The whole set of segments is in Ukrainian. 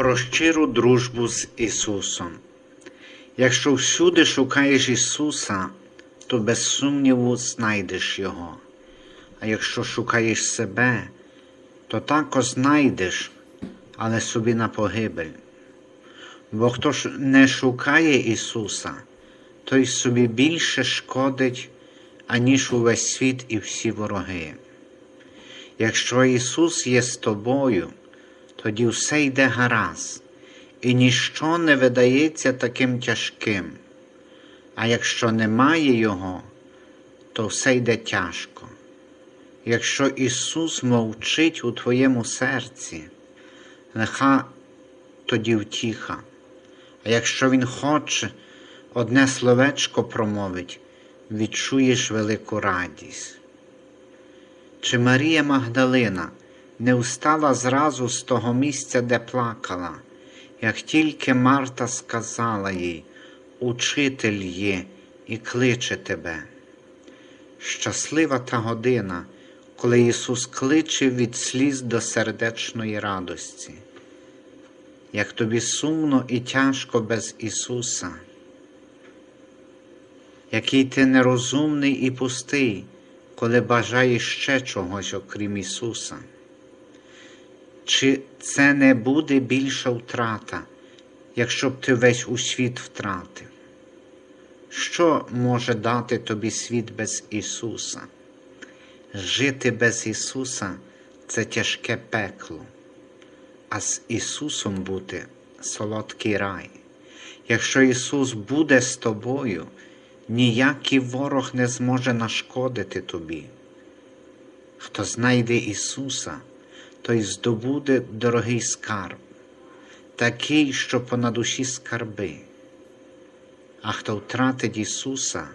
про щиру дружбу з Ісусом. Якщо всюди шукаєш Ісуса, то без сумніву знайдеш Його. А якщо шукаєш себе, то також знайдеш, але собі на погибель. Бо хто не шукає Ісуса, той собі більше шкодить, аніж увесь світ і всі вороги. Якщо Ісус є з тобою, тоді все йде гаразд, і ніщо не видається таким тяжким. А якщо немає Його, то все йде тяжко. Якщо Ісус мовчить у твоєму серці, нехай тоді втіха. А якщо Він хоче одне словечко промовить, відчуєш велику радість. Чи Марія Магдалина не встала зразу з того місця, де плакала, як тільки Марта сказала їй, Учитель є і кличе тебе. Щаслива та година, коли Ісус кличе від сліз до сердечної радості. Як тобі сумно і тяжко без Ісуса, який ти нерозумний і пустий, коли бажаєш ще чогось, окрім Ісуса. Чи це не буде більша втрата, якщо б ти весь у світ втратив? Що може дати тобі світ без Ісуса? Жити без Ісуса це тяжке пекло, а з Ісусом бути солодкий рай. Якщо Ісус буде з тобою, ніякий ворог не зможе нашкодити тобі. Хто знайде Ісуса, той здобуде дорогий скарб, такий, що понад усі скарби. А хто втратить Ісуса,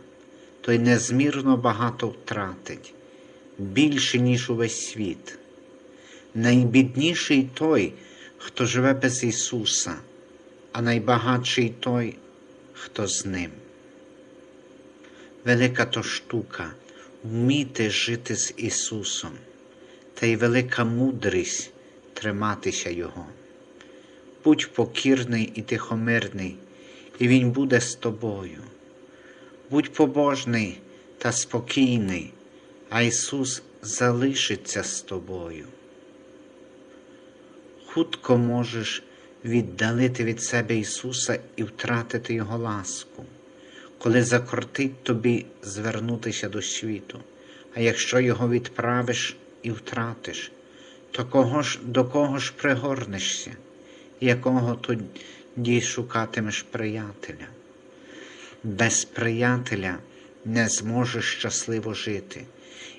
той незмірно багато втратить, більше, ніж увесь світ. Найбідніший той, хто живе без Ісуса, а найбагатший той, хто з Ним. Велика то штука вміти жити з Ісусом, та й велика мудрість триматися Його. Будь покірний і тихомирний, і Він буде з тобою. Будь побожний та спокійний, а Ісус залишиться з тобою. Хутко можеш віддалити від себе Ісуса і втратити Його ласку, коли закортить тобі звернутися до світу, а якщо Його відправиш і втратиш, то кого ж, до кого ж пригорнешся, якого тоді шукатимеш приятеля? Без приятеля не зможеш щасливо жити.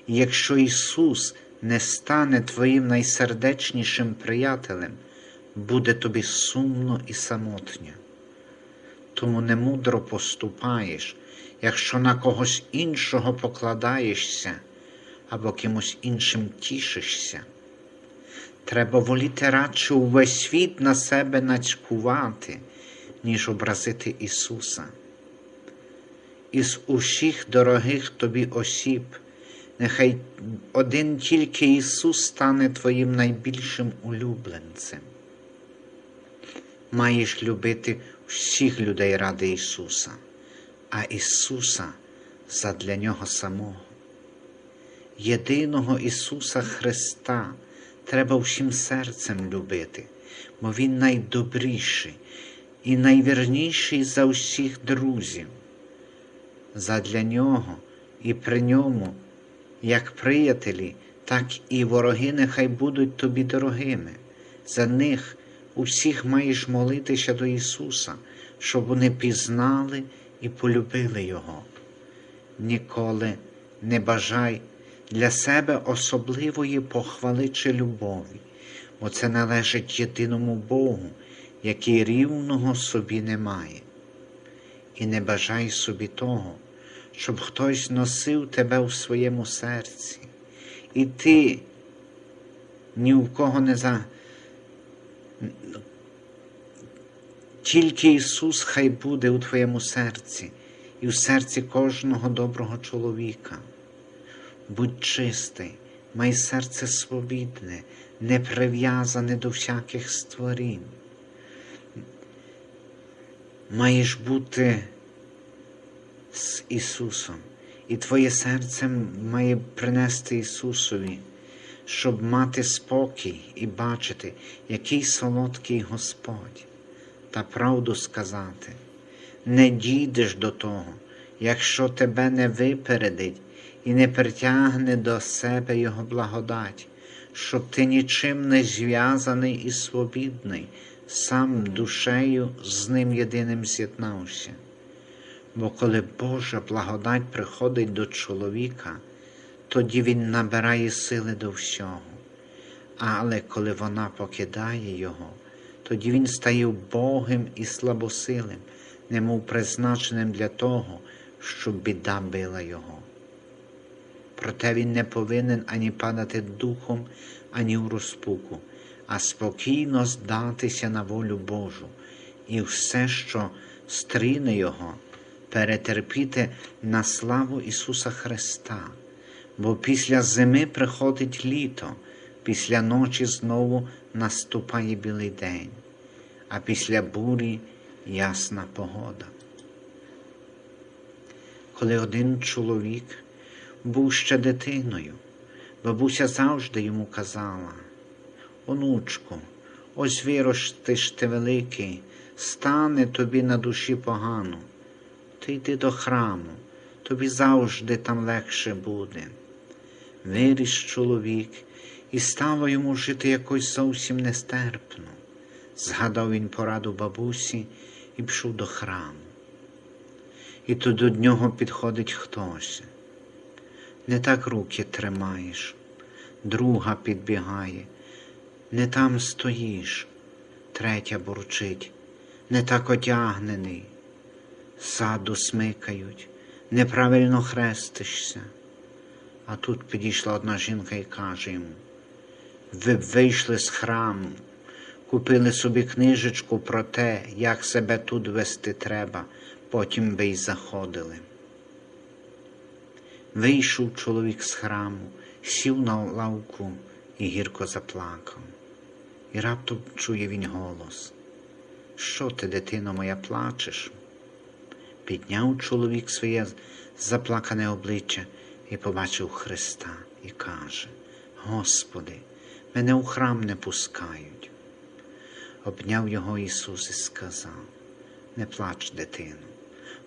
І якщо Ісус не стане твоїм найсердечнішим приятелем, буде тобі сумно і самотньо. Тому немудро поступаєш, якщо на когось іншого покладаєшся або кимось іншим тішишся. Треба воліти радше увесь світ на себе нацькувати, ніж образити Ісуса. Із усіх дорогих тобі осіб, нехай один тільки Ісус стане твоїм найбільшим улюбленцем. Маєш любити всіх людей ради Ісуса, а Ісуса задля Нього самого. Єдиного Ісуса Христа треба всім серцем любити, бо Він найдобріший і найвірніший за всіх друзів. Задля Нього і при ньому, як приятелі, так і вороги нехай будуть тобі дорогими. За них усіх маєш молитися до Ісуса, щоб вони пізнали і полюбили Його. Ніколи не бажай для себе особливої похвали чи любові, бо це належить єдиному Богу, який рівного собі не має. І не бажай собі того, щоб хтось носив тебе у своєму серці, і ти ні в кого не за. Тільки Ісус хай буде у твоєму серці і в серці кожного доброго чоловіка. Будь чистий, май серце свобідне, не прив'язане до всяких створінь. маєш бути з Ісусом, і твоє серце має принести Ісусові, щоб мати спокій і бачити, який солодкий Господь, та правду сказати. Не дійдеш до того, якщо тебе не випередить і не притягне до себе Його благодать, щоб ти нічим не зв'язаний і свобідний, сам душею з ним єдиним з'єднався. Бо коли Божа благодать приходить до чоловіка, тоді він набирає сили до всього. Але коли вона покидає його, тоді він стає убогим і слабосилим, немов призначеним для того, щоб біда била його. Проте він не повинен ані падати духом, ані у розпуку, а спокійно здатися на волю Божу і все, що стріне його, перетерпіти на славу Ісуса Христа, бо після зими приходить літо, після ночі знову наступає білий день, а після бурі ясна погода. Коли один чоловік був ще дитиною, бабуся завжди йому казала, онучку, ось виростеш ти великий, стане тобі на душі погано. Ти йди до храму, тобі завжди там легше буде. Виріс чоловік, і стало йому жити якось зовсім нестерпно. Згадав він пораду бабусі і пішов до храму. І тут до нього підходить хтось. Не так руки тримаєш, друга підбігає, не там стоїш, третя бурчить, не так одягнений, саду смикають, неправильно хрестишся. А тут підійшла одна жінка і каже йому, ви б вийшли з храму, купили собі книжечку про те, як себе тут вести треба, потім би й заходили. Вийшов чоловік з храму, сів на лавку і гірко заплакав. І раптом чує він голос. Що ти, дитино моя, плачеш? Підняв чоловік своє заплакане обличчя і побачив Христа і каже: Господи, мене у храм не пускають. Обняв його Ісус і сказав: Не плач, дитино,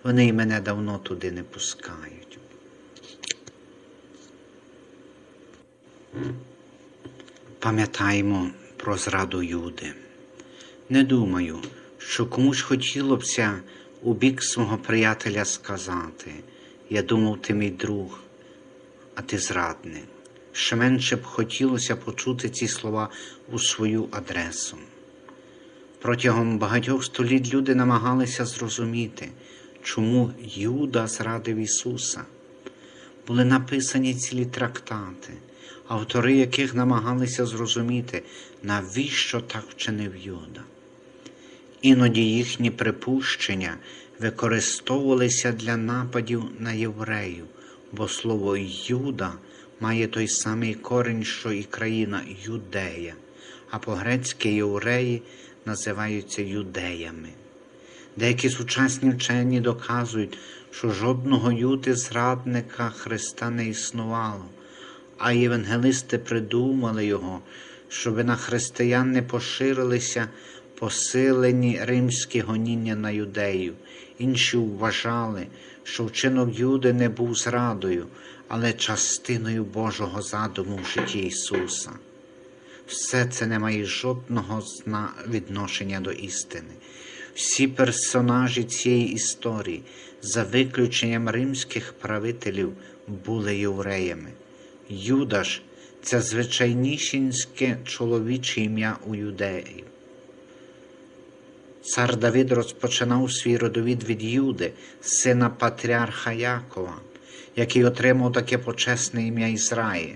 вони й мене давно туди не пускають. Пам'ятаємо про зраду Юди. Не думаю, що комусь хотілося у бік свого приятеля сказати Я думав, ти мій друг, а ти зрадник. Ще менше б хотілося почути ці слова у свою адресу. Протягом багатьох століть люди намагалися зрозуміти, чому Юда зрадив Ісуса. Були написані цілі трактати, автори яких намагалися зрозуміти, навіщо так вчинив Юда. Іноді їхні припущення використовувалися для нападів на євреїв, бо слово Юда має той самий корінь, що і країна Юдея, а по-грецьки євреї називаються юдеями. Деякі сучасні вчені доказують, що жодного юди зрадника Христа не існувало, а євангелисти придумали його, щоб на християн не поширилися посилені римські гоніння на юдеїв. Інші вважали, що вчинок Юди не був зрадою, але частиною Божого задуму в житті Ісуса. Все це не має жодного відношення до істини. Всі персонажі цієї історії, за виключенням римських правителів, були євреями. Юдаш це звичайнішінське чоловіче ім'я у юдеїв. Цар Давид розпочинав свій родовід від Юди, сина патріарха Якова, який отримав таке почесне ім'я Ізраїль.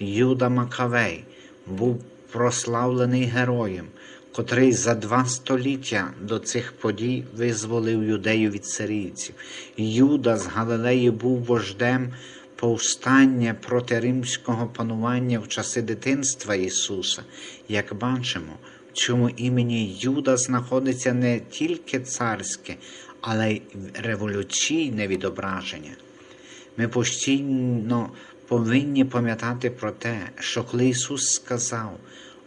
Юда Макавей був прославлений героєм, котрий за два століття до цих подій визволив юдею від сирійців. Юда з Галилеї був вождем повстання проти римського панування в часи дитинства Ісуса. Як бачимо, в цьому імені Юда знаходиться не тільки царське, але й революційне відображення. Ми постійно повинні пам'ятати про те, що коли Ісус сказав,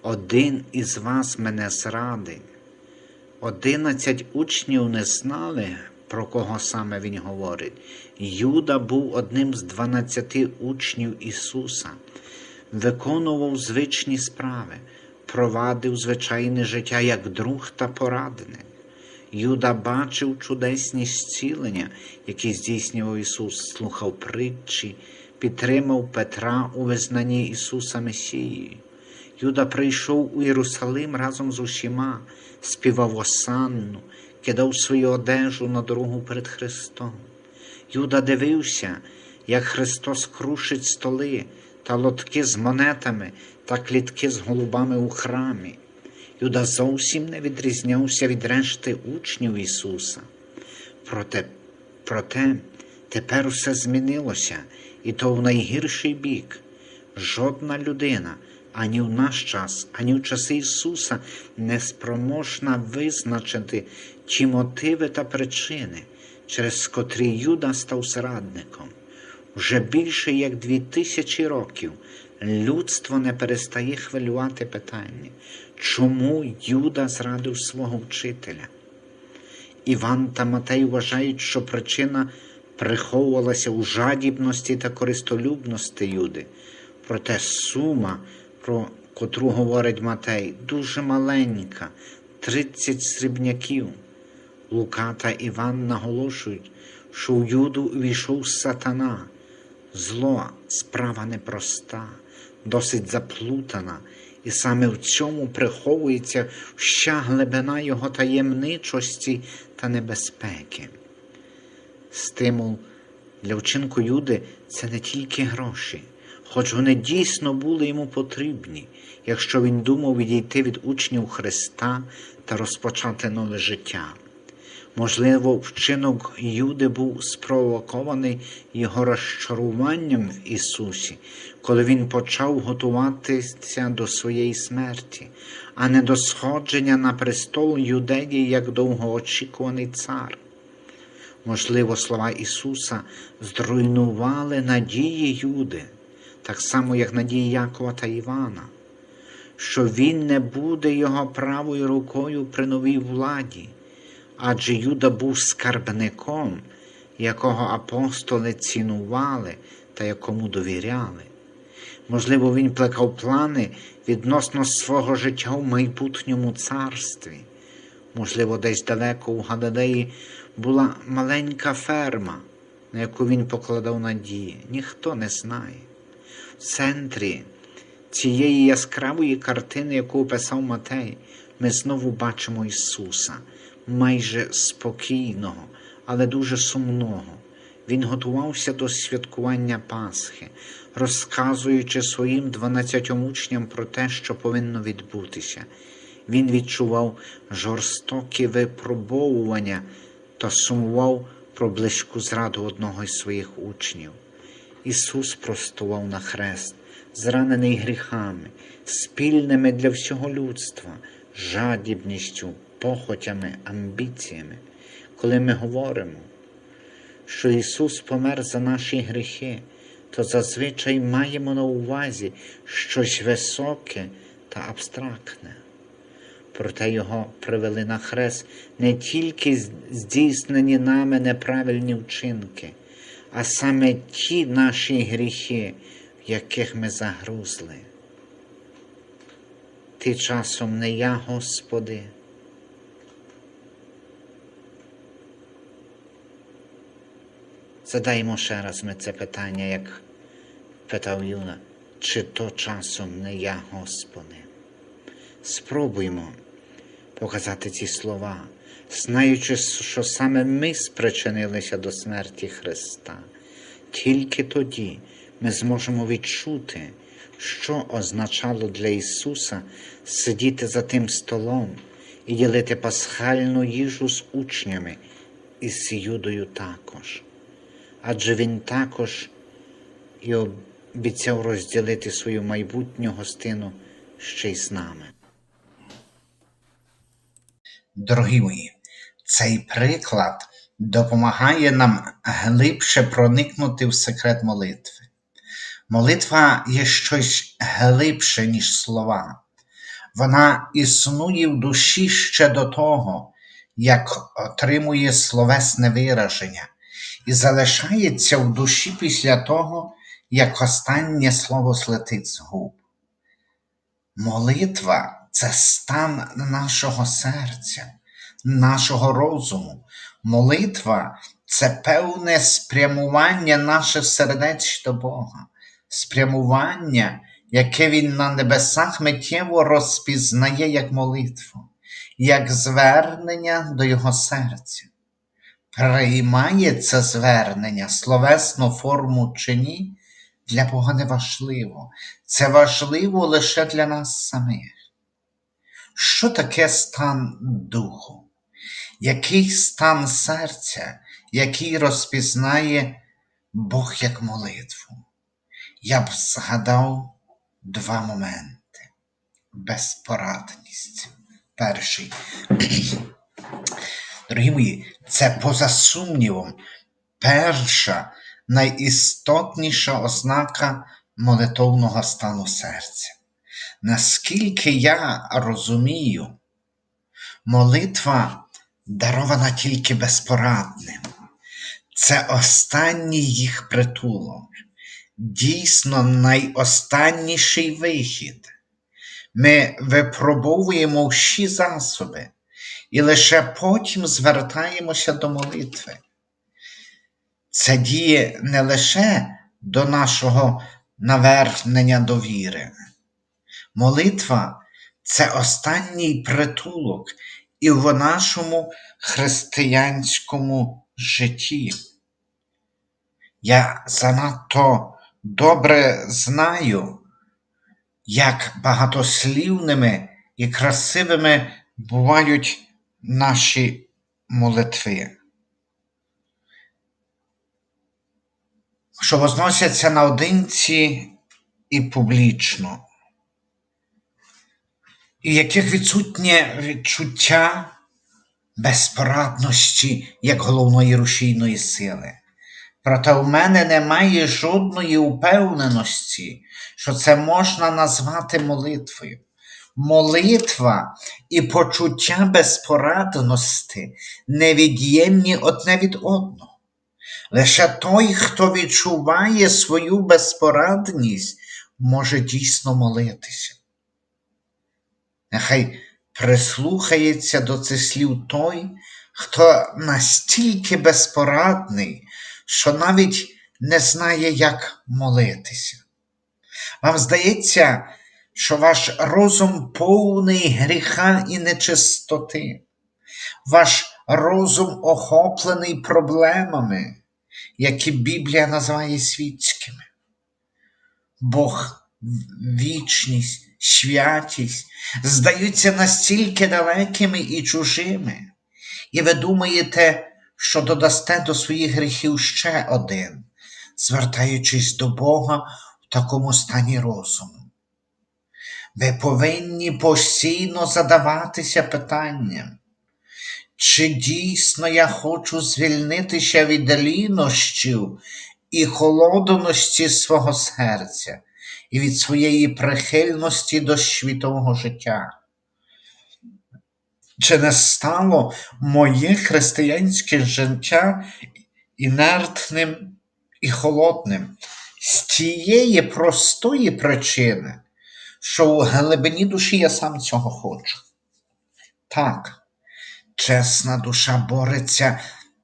один із вас мене зрадить, одинадцять учнів не знали, про кого саме Він говорить. Юда був одним з дванадцяти учнів Ісуса, виконував звичні справи, провадив звичайне життя як друг та порадник. Юда бачив чудесні зцілення, які здійснював Ісус, слухав притчі, підтримав Петра у визнанні Ісуса Месією. Юда прийшов у Єрусалим разом з усіма, співав осанну, кидав свою одежу на дорогу перед Христом. Юда дивився, як Христос крушить столи та лотки з монетами та клітки з голубами у храмі. Юда зовсім не відрізнявся від решти учнів Ісуса. Проте, проте тепер усе змінилося, і то в найгірший бік. Жодна людина ані в наш час, ані в часи Ісуса не спроможна визначити ті мотиви та причини, через котрі Юда став зрадником. Вже більше як дві тисячі років людство не перестає хвилювати питання, чому Юда зрадив свого вчителя. Іван та Матей вважають, що причина приховувалася у жадібності та користолюбності Юди. Проте сума, про котру говорить Матей, дуже маленька 30 срібняків. Лука та Іван наголошують, що у Юду увійшов сатана. Зло справа непроста, досить заплутана, і саме в цьому приховується вся глибина його таємничості та небезпеки. Стимул для вчинку Юди це не тільки гроші, хоч вони дійсно були йому потрібні, якщо він думав відійти від учнів Христа та розпочати нове життя. Можливо, вчинок Юди був спровокований його розчаруванням в Ісусі, коли Він почав готуватися до своєї смерті, а не до сходження на престол юдеї як довгоочікуваний цар. Можливо, слова Ісуса зруйнували надії Юди, так само, як надії Якова та Івана, що Він не буде його правою рукою при новій владі адже Юда був скарбником, якого апостоли цінували та якому довіряли. Можливо, він плекав плани відносно свого життя в майбутньому царстві. Можливо, десь далеко у Галилеї була маленька ферма, на яку він покладав надії. Ніхто не знає. В центрі цієї яскравої картини, яку описав Матей, ми знову бачимо Ісуса майже спокійного, але дуже сумного. Він готувався до святкування Пасхи, розказуючи своїм дванадцятьом учням про те, що повинно відбутися. Він відчував жорстокі випробовування та сумував про близьку зраду одного із своїх учнів. Ісус простував на хрест, зранений гріхами, спільними для всього людства, жадібністю, похотями, амбіціями, коли ми говоримо, що Ісус помер за наші гріхи, то зазвичай маємо на увазі щось високе та абстрактне. Проте Його привели на хрест не тільки здійснені нами неправильні вчинки, а саме ті наші гріхи, в яких ми загрузли. Ти часом не я, Господи. Задаємо ще раз ми це питання, як питав Юна, чи то часом не я, Господи. Спробуймо показати ці слова, знаючи, що саме ми спричинилися до смерті Христа. Тільки тоді ми зможемо відчути, що означало для Ісуса сидіти за тим столом і ділити пасхальну їжу з учнями і з Юдою також адже він також і обіцяв розділити свою майбутню гостину ще й з нами. Дорогі мої, цей приклад допомагає нам глибше проникнути в секрет молитви. Молитва є щось глибше, ніж слова. Вона існує в душі ще до того, як отримує словесне вираження, і залишається в душі після того, як останнє слово злетить з губ. Молитва це стан нашого серця, нашого розуму. Молитва це певне спрямування наших сердець до Бога, спрямування, яке Він на небесах миттєво розпізнає як молитву, як звернення до Його серця. Приймає це звернення словесну форму чи ні, для Бога не важливо. Це важливо лише для нас самих. Що таке стан духу? Який стан серця, який розпізнає Бог як молитву? Я б згадав два моменти. Безпорадність. Перший. Дорогі мої, це поза сумнівом перша найістотніша ознака молитовного стану серця. Наскільки я розумію, молитва дарована тільки безпорадним. Це останній їх притулок, дійсно найостанніший вихід. Ми випробовуємо всі засоби і лише потім звертаємося до молитви. Це діє не лише до нашого навернення довіри. Молитва це останній притулок і в нашому християнському житті. Я занадто добре знаю, як багатослівними і красивими бувають наші молитви. що возносяться наодинці і публічно, і яких відсутнє відчуття безпорадності як головної рушійної сили. Проте у мене немає жодної упевненості, що це можна назвати молитвою. Молитва і почуття безпорадності невід'ємні одне від одного. Лише той, хто відчуває свою безпорадність, може дійсно молитися. Нехай прислухається до цих слів той, хто настільки безпорадний, що навіть не знає, як молитися. Вам здається, що ваш розум повний гріха і нечистоти, ваш розум охоплений проблемами які Біблія називає світськими. Бог, вічність, святість здаються настільки далекими і чужими, і ви думаєте, що додасте до своїх гріхів ще один, звертаючись до Бога в такому стані розуму. Ви повинні постійно задаватися питанням, чи дійсно я хочу звільнитися від лінощів і холодності свого серця і від своєї прихильності до світового життя? Чи не стало моє християнське життя інертним і холодним з тієї простої причини, що у глибині душі я сам цього хочу? Так. Чесна душа бореться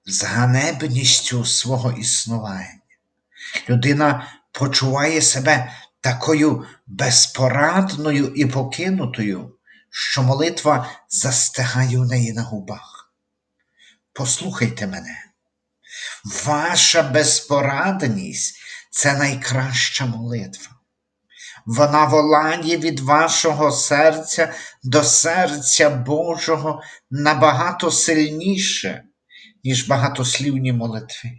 з ганебністю свого існування. Людина почуває себе такою безпорадною і покинутою, що молитва застигає у неї на губах. Послухайте мене, ваша безпорадність це найкраща молитва. Вона волає від вашого серця до серця Божого набагато сильніше, ніж багатослівні молитви.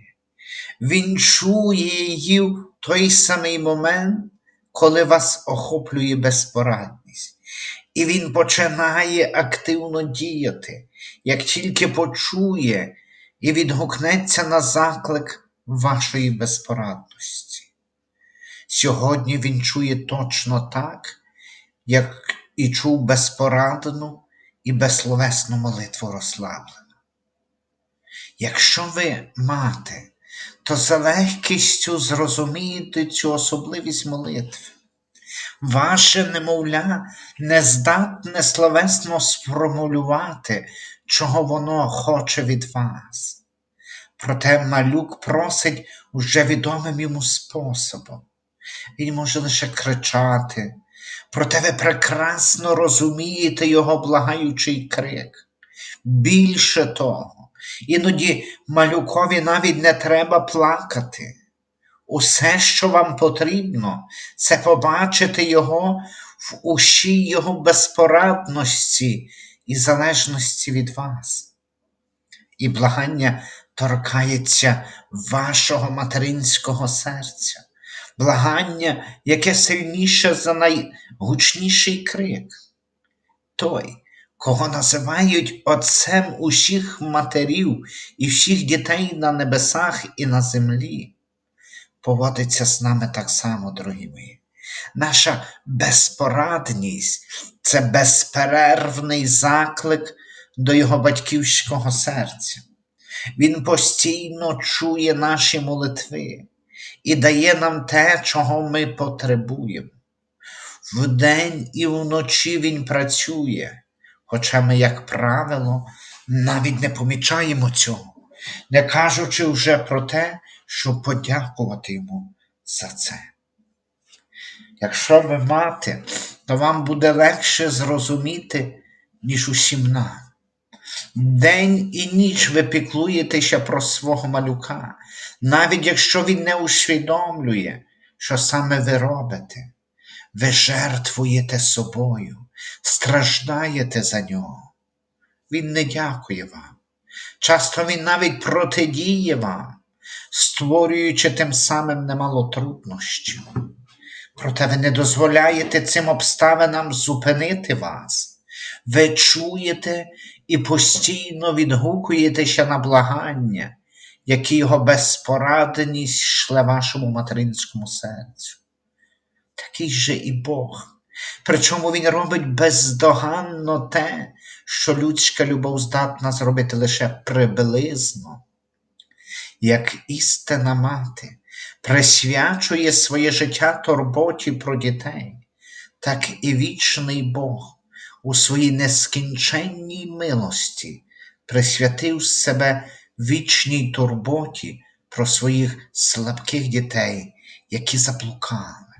Він чує її в той самий момент, коли вас охоплює безпорадність. І він починає активно діяти, як тільки почує і відгукнеться на заклик вашої безпорадності. Сьогодні він чує точно так, як і чув безпорадну і безсловесну молитву розслаблену. Якщо ви мати, то за легкістю зрозумієте цю особливість молитви. Ваше немовля не здатне словесно сформулювати, чого воно хоче від вас. Проте малюк просить уже відомим йому способом. Він може лише кричати, проте ви прекрасно розумієте його благаючий крик. Більше того, іноді малюкові навіть не треба плакати. Усе, що вам потрібно, це побачити його в ущій його безпорадності і залежності від вас. І благання торкається вашого материнського серця, благання, яке сильніше за найгучніший крик. Той, кого називають Отцем усіх матерів і всіх дітей на небесах і на землі поводиться з нами так само, дорогі мої. Наша безпорадність це безперервний заклик до Його батьківського серця. Він постійно чує наші молитви і дає нам те, чого ми потребуємо. Вдень і вночі Він працює, хоча ми, як правило, навіть не помічаємо цього, не кажучи вже про те, щоб подякувати йому за це. Якщо ви мати, то вам буде легше зрозуміти, ніж усім нам. День і ніч ви піклуєтеся про свого малюка, навіть якщо він не усвідомлює, що саме ви робите. Ви жертвуєте собою, страждаєте за нього. Він не дякує вам. Часто він навіть протидіє вам створюючи тим самим немало труднощів. Проте ви не дозволяєте цим обставинам зупинити вас. Ви чуєте і постійно відгукуєтеся на благання, які його безпорадність шле вашому материнському серцю. Такий же і Бог. Причому Він робить бездоганно те, що людська любов здатна зробити лише приблизно як істина мати, присвячує своє життя турботі про дітей, так і вічний Бог у своїй нескінченній милості присвятив себе вічній турботі про своїх слабких дітей, які заблукали.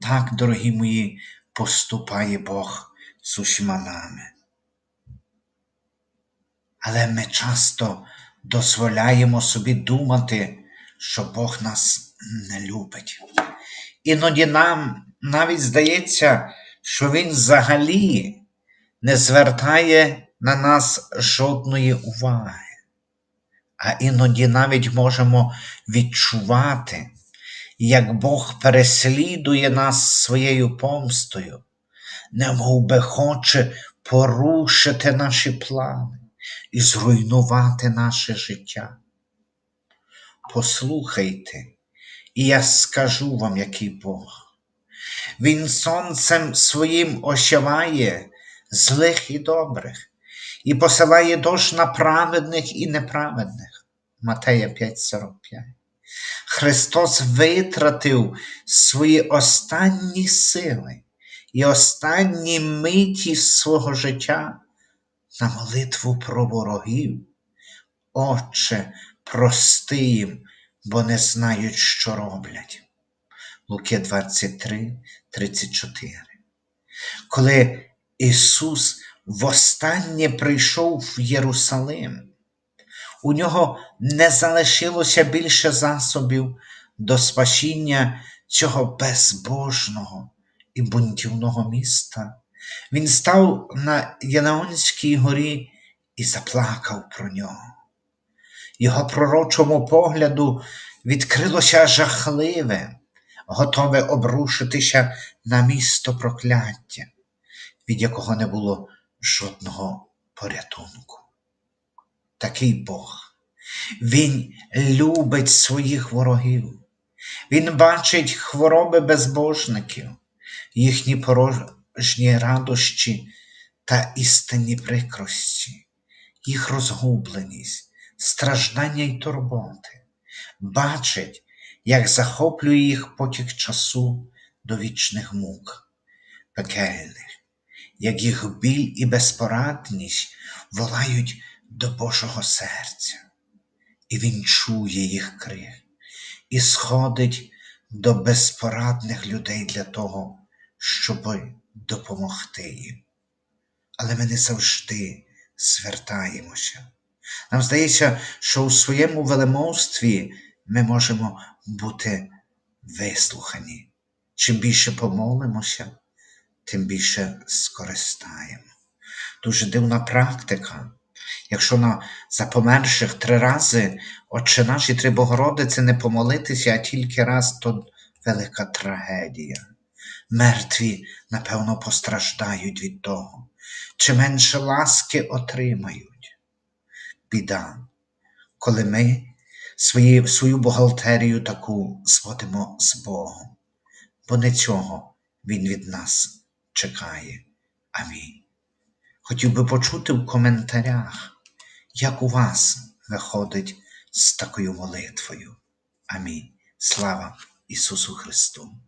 Так, дорогі мої, поступає Бог з усіма нами. Але ми часто дозволяємо собі думати, що Бог нас не любить. Іноді нам навіть здається, що Він взагалі не звертає на нас жодної уваги. А іноді навіть можемо відчувати, як Бог переслідує нас своєю помстою, немов би хоче порушити наші плани і зруйнувати наше життя. Послухайте, і я скажу вам, який Бог. Він сонцем своїм ощаває злих і добрих, і посилає дощ на праведних і неправедних. Матея 5,45. Христос витратив свої останні сили і останні миті свого життя на молитву про ворогів. Отче, прости їм, бо не знають, що роблять. Луки 23, 34. Коли Ісус востаннє прийшов в Єрусалим, у нього не залишилося більше засобів до спасіння цього безбожного і бунтівного міста. Він став на Єнаонській горі і заплакав про нього. Його пророчому погляду відкрилося жахливе, готове обрушитися на місто прокляття. від якого не було жодного порятунку. Такий Бог. Він любить своїх ворогів. Він бачить хвороби безбожників, їхні порожні радощі та істинні прикрості, їх розгубленість, страждання й турботи, бачить, як захоплює їх потік часу до вічних мук, пекельних, як їх біль і безпорадність волають до Божого серця, і він чує їх крик і сходить до безпорадних людей для того, щоб допомогти їм. Але ми не завжди звертаємося. Нам здається, що у своєму велемовстві ми можемо бути вислухані. Чим більше помолимося, тим більше скористаємо. Дуже дивна практика. Якщо на за померших три рази Отче наші три Богородиці не помолитися, а тільки раз, то велика трагедія. Мертві, напевно, постраждають від того, чи менше ласки отримають. Біда, коли ми свої, свою бухгалтерію таку зводимо з Богом, бо не цього Він від нас чекає. Амінь. Хотів би почути в коментарях, як у вас виходить з такою молитвою. Амінь. Слава Ісусу Христу!